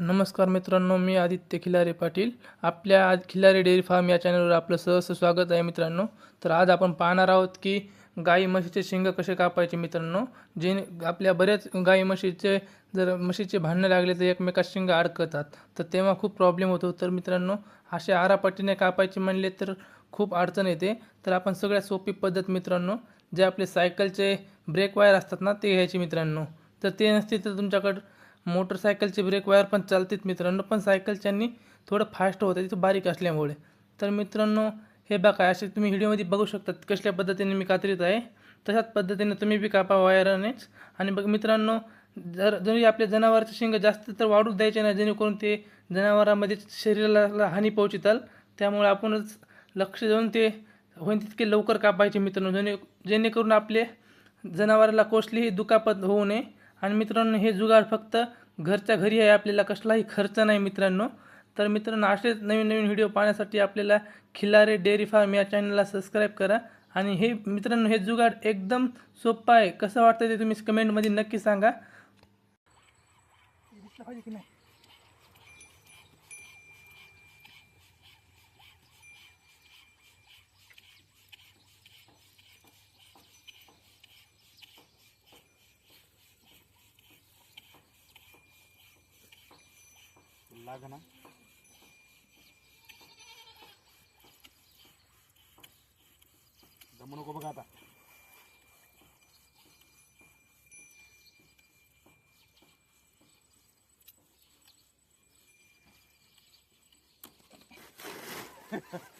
नमस्कार मित्रांनो मी आदित्य खिलारे पाटील. आपल्या आज खिलारे डेअरी फार्म या चॅनलवर आपलं सहर्ष स्वागत आहे मित्रांनो. तर आज आपण पाहणार आहोत की गाई म्हशीचे शिंग कसे कापायचे मित्रांनो. जे आपल्या बऱ्याच गाई म्हशीचे जर म्हशीचे भांडणं लागले तर एकमेकात शिंग अडकतात. तर तेव्हा खूप प्रॉब्लेम होतो. तर मित्रांनो असे आरापट्टीने कापायचे म्हणले तर खूप अडचण येते. तर आपण सगळ्यात सोपी पद्धत मित्रांनो जे आपले सायकलचे ब्रेक वायर असतात ना ते घ्यायचे मित्रांनो. तर ते नसते तर तुमच्याकडं मोटरसायकलचे ब्रेक वायर पण चालतात मित्रांनो पण सायकलच्यांनी थोडं फास्ट होतं तिथं बारीक असल्यामुळे. तर मित्रांनो हे बघा असे तुम्ही व्हिडिओमध्ये बघू शकतात कसल्या पद्धतीने मी कात्रीत आहे. तशाच पद्धतीने तुम्ही बी कापा वायरानेच आणि बघ मित्रांनो जर जरी आपल्या जनावराचे शिंग जास्त तर वाढूच द्यायचे नाही जेणेकरून ते जनावरांमध्ये शरीराला हानी पोहोचताल. त्यामुळे आपणच लक्ष देऊन ते होईन तितके लवकर कापायचे मित्रांनो जेणे जेणेकरून आपले जनावराला कोसलीही दुखापत होऊ नये. आणि मित्रांनो हे जुगाड फक्त घरच्या घरी आहे. आपल्याला कसलाही खर्च नाही मित्रांनो. तर मित्रांनो असेच नवीन नवीन व्हिडिओ पाहण्यासाठी आपल्याला खिलारे डेअरी फार्म या चॅनलला सबस्क्राईब करा. आणि हे मित्रांनो हे जुगाड एकदम सोपं आहे. कसं वाटतं ते तुम्ही कमेंटमध्ये नक्की सांगा. लागना जमू नको बघा आता Ha ha.